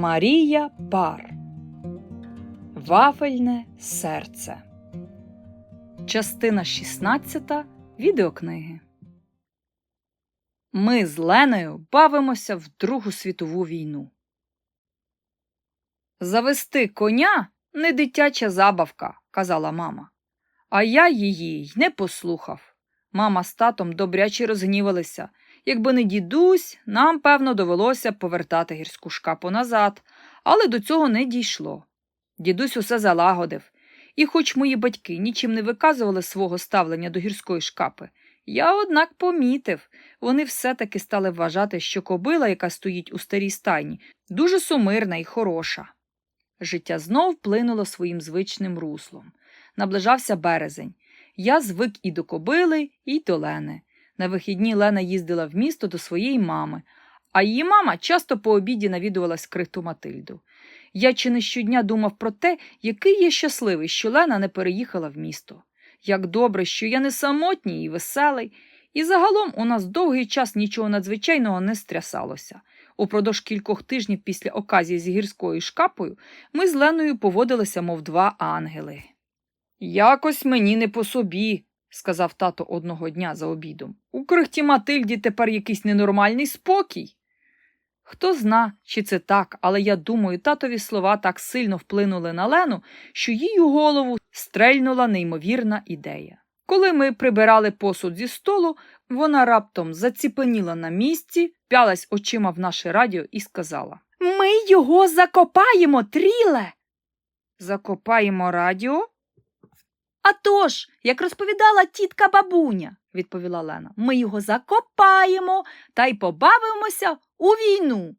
Марія Пар Вафельне серце. Частина 16 відеокниги. Ми з Леною бавимося в Другу світову війну. Завести коня не дитяча забавка, казала мама. А я її й не послухав. Мама з татом добряче розгнівалися. Якби не дідусь, нам, певно, довелося повертати гірську шкапу назад, але до цього не дійшло. Дідусь усе залагодив, і, хоч мої батьки нічим не виказували свого ставлення до гірської шкапи, я, однак, помітив, вони все-таки стали вважати, що кобила, яка стоїть у старій стайні, дуже сумирна і хороша. Життя знов плинуло своїм звичним руслом. Наближався березень. Я звик і до кобили, і до Лени. На вихідні Лена їздила в місто до своєї мами, а її мама часто по обіді навідувалась крихту Матильду. Я чи не щодня думав про те, який я щасливий, що Лена не переїхала в місто. Як добре, що я не самотній і веселий, і загалом у нас довгий час нічого надзвичайного не стрясалося. Упродовж кількох тижнів після оказії з гірською шкапою ми з Леною поводилися, мов два ангели. Якось мені не по собі, сказав тато одного дня за обідом. У крихті Матильді тепер якийсь ненормальний спокій. Хто зна, чи це так, але я думаю, татові слова так сильно вплинули на Лену, що їй у голову стрельнула неймовірна ідея. Коли ми прибирали посуд зі столу, вона раптом заціпеніла на місці, пялась очима в наше радіо і сказала Ми його закопаємо, тріле. Закопаємо радіо? «А тож, як розповідала тітка бабуня, відповіла Лена, ми його закопаємо та й побавимося у війну.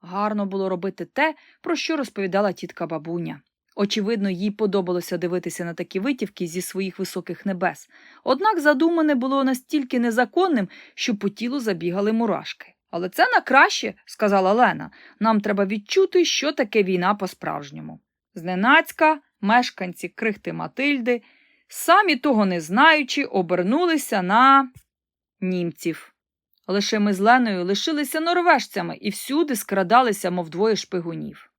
Гарно було робити те, про що розповідала тітка бабуня. Очевидно, їй подобалося дивитися на такі витівки зі своїх високих небес, однак задумане було настільки незаконним, що по тілу забігали мурашки. Але це на краще, сказала Лена. Нам треба відчути, що таке війна по-справжньому. Зненацька мешканці крихти Матильди, самі того не знаючи, обернулися на німців. Лише ми з Леною лишилися норвежцями і всюди скрадалися, мов двоє шпигунів.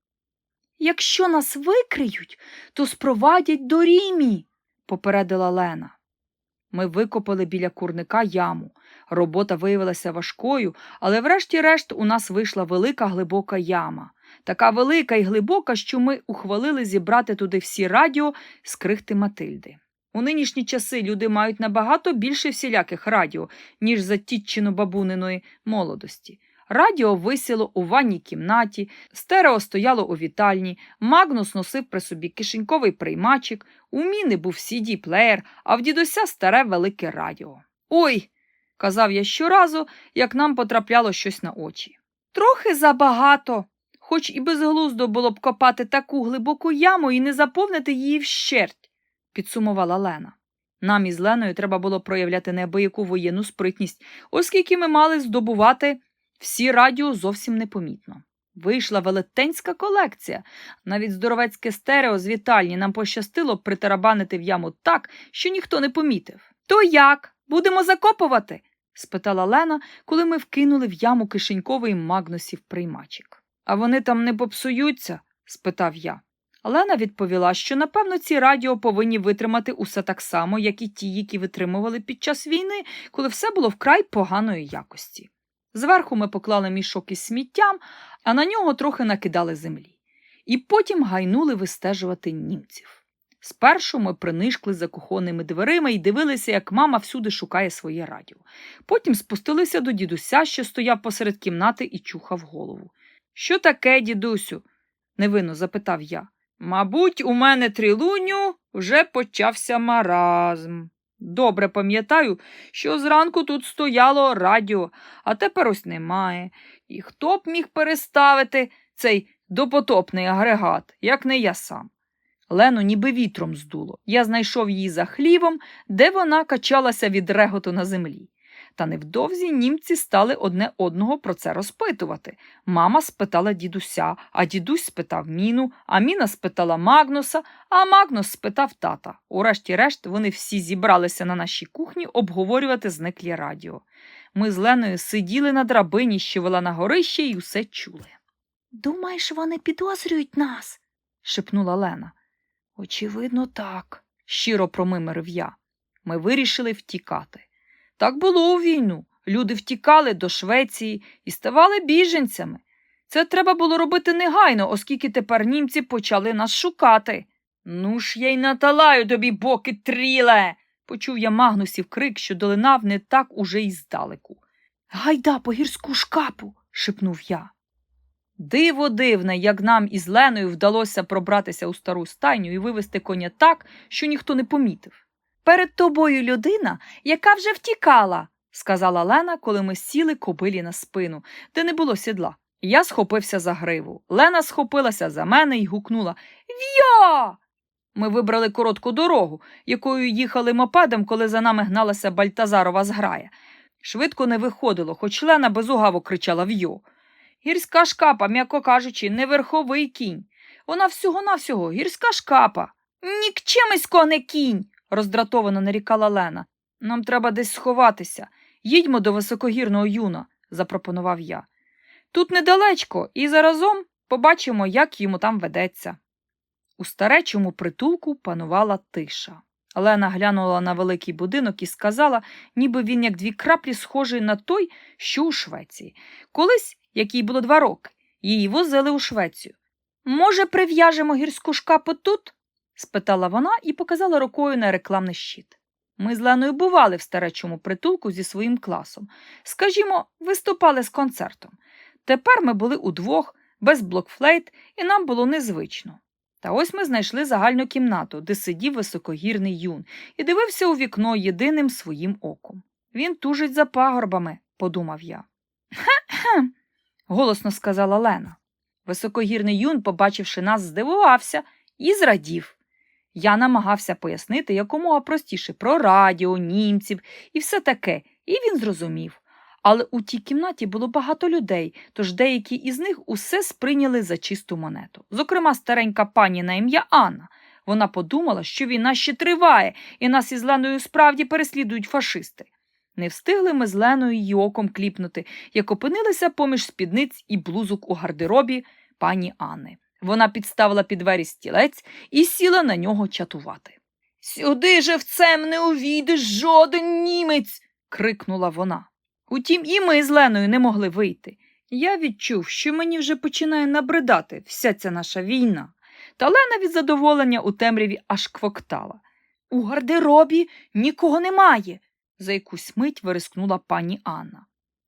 Якщо нас викриють, то спровадять до Рімі, попередила Лена. Ми викопали біля курника яму. Робота виявилася важкою, але врешті-решт у нас вийшла велика глибока яма. Така велика і глибока, що ми ухвалили зібрати туди всі радіо з крихти Матильди. У нинішні часи люди мають набагато більше всіляких радіо, ніж за тітчину бабуниної молодості. Радіо висіло у ванній кімнаті, стерео стояло у вітальні, Магнус носив при собі кишеньковий приймачик, у міни був cd плеєр а в дідуся старе велике радіо. Ой, казав я щоразу, як нам потрапляло щось на очі. Трохи забагато, хоч і безглуздо було б копати таку глибоку яму і не заповнити її вщерть, підсумувала Лена. Нам із Леною треба було проявляти неабияку воєнну спритність, оскільки ми мали здобувати всі радіо зовсім непомітно. Вийшла велетенська колекція. Навіть здоровецьке стерео з вітальні нам пощастило притарабанити в яму так, що ніхто не помітив. То як? Будемо закопувати? спитала Лена, коли ми вкинули в яму кишеньковий магнусів приймачик. А вони там не попсуються? спитав я. Лена відповіла, що, напевно, ці радіо повинні витримати усе так само, як і ті, які витримували під час війни, коли все було вкрай поганої якості. Зверху ми поклали мішок із сміттям, а на нього трохи накидали землі. І потім гайнули вистежувати німців. Спершу ми принишкли за кухонними дверима і дивилися, як мама всюди шукає своє радіо. Потім спустилися до дідуся, що стояв посеред кімнати і чухав голову. Що таке, дідусю? невинно запитав я. Мабуть, у мене трилуню вже почався маразм. Добре пам'ятаю, що зранку тут стояло радіо, а тепер ось немає. І хто б міг переставити цей допотопний агрегат, як не я сам. Лену ніби вітром здуло. Я знайшов її за хлівом, де вона качалася від реготу на землі. Та невдовзі німці стали одне одного про це розпитувати. Мама спитала дідуся, а дідусь спитав Міну, а Міна спитала Магнуса, а Магнус спитав тата. Урешті-решт вони всі зібралися на нашій кухні обговорювати зниклі радіо. Ми з Леною сиділи на драбині, що вела на горище, і усе чули. Думаєш, вони підозрюють нас? шепнула Лена. Очевидно, так, щиро промимирив я. Ми вирішили втікати. Так було у війну. Люди втікали до Швеції і ставали біженцями. Це треба було робити негайно, оскільки тепер німці почали нас шукати. Ну ж я й наталаю тобі боки тріле. почув я Магнусів крик, що долинав не так уже й здалеку. Гайда по гірську шкапу. шепнув я. Диво дивне, як нам із Леною вдалося пробратися у стару стайню і вивести коня так, що ніхто не помітив. Перед тобою людина, яка вже втікала, сказала Лена, коли ми сіли кобилі на спину, де не було сідла. Я схопився за гриву. Лена схопилася за мене і гукнула В'я! Ми вибрали коротку дорогу, якою їхали мопедом, коли за нами гналася Бальтазарова зграя. Швидко не виходило, хоч Лена безугаво кричала В'йо. Гірська шкапа, м'яко кажучи, не верховий кінь. Вона всього-навсього гірська шкапа. Нікчемисько не кінь, роздратовано нарікала Лена. Нам треба десь сховатися. Їдьмо до високогірного юна, запропонував я. Тут недалечко, і заразом побачимо, як йому там ведеться. У старечому притулку панувала тиша. Лена глянула на великий будинок і сказала, ніби він як дві краплі схожий на той, що у Швеції. Колись, як їй було два роки, її возили у Швецію. Може, прив'яжемо гірську шкапу тут? Спитала вона і показала рукою на рекламний щит. Ми з Леною бували в старечому притулку зі своїм класом. Скажімо, виступали з концертом. Тепер ми були удвох, без блокфлейт, і нам було незвично. Та ось ми знайшли загальну кімнату, де сидів високогірний юн, і дивився у вікно єдиним своїм оком. Він тужить за пагорбами, подумав я. Хе-хе, голосно сказала Лена. Високогірний юн, побачивши нас, здивувався і зрадів. Я намагався пояснити якомога простіше про радіо, німців і все таке, і він зрозумів. Але у тій кімнаті було багато людей, тож деякі із них усе сприйняли за чисту монету. Зокрема, старенька пані на ім'я Анна. Вона подумала, що війна ще триває, і нас із Леною справді переслідують фашисти. Не встигли ми з Леною її оком кліпнути, як опинилися поміж спідниць і блузок у гардеробі пані Анни. Вона підставила під двері стілець і сіла на нього чатувати. Сюди живцем не увійдеш жоден німець. крикнула вона. Утім, і ми з Леною не могли вийти. Я відчув, що мені вже починає набридати вся ця наша війна. Та Лена від задоволення у темряві аж квоктала. У гардеробі нікого немає, за якусь мить вирискнула пані Анна.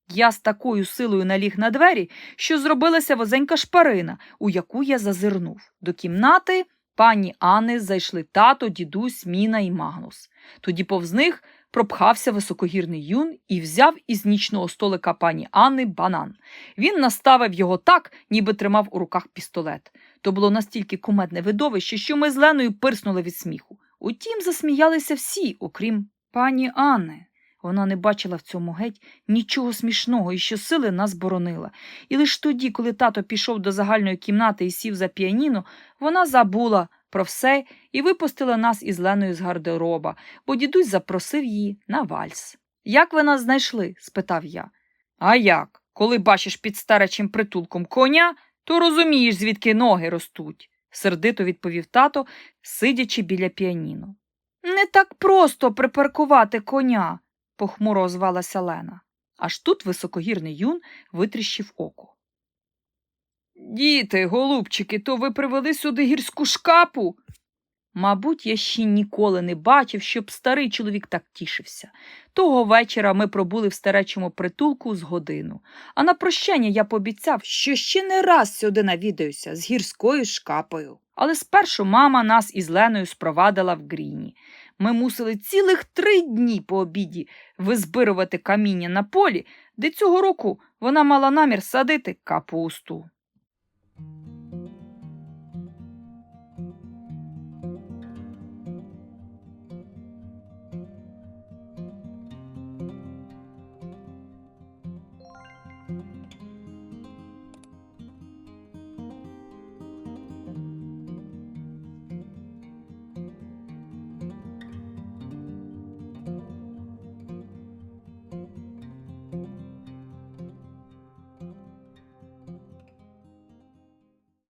Я з такою силою наліг на двері, що зробилася возенька шпарина, у яку я зазирнув. До кімнати пані Анни зайшли тато, дідусь, Міна і Магнус. Тоді повз них пропхався високогірний юн і взяв із нічного столика пані Анни банан. Він наставив його так, ніби тримав у руках пістолет. То було настільки кумедне видовище, що ми з Леною пирснули від сміху. Утім, засміялися всі, окрім пані Анни. Вона не бачила в цьому геть нічого смішного і щосили нас боронила. І лише тоді, коли тато пішов до загальної кімнати і сів за піаніно, вона забула про все і випустила нас із Леною з гардероба, бо дідусь запросив її на вальс. Як ви нас знайшли? спитав я. А як? Коли бачиш під старечим притулком коня, то розумієш, звідки ноги ростуть, сердито відповів тато, сидячи біля піаніно. Не так просто припаркувати коня похмуро озвалася Лена. Аж тут високогірний юн витріщив око. Діти, голубчики, то ви привели сюди гірську шкапу. Мабуть, я ще ніколи не бачив, щоб старий чоловік так тішився. Того вечора ми пробули в старечому притулку з годину, а на прощання я пообіцяв, що ще не раз сюди навідаюся з гірською шкапою. Але спершу мама нас із Леною спровадила в гріні. Ми мусили цілих три дні по обіді визбирувати каміння на полі, де цього року вона мала намір садити капусту.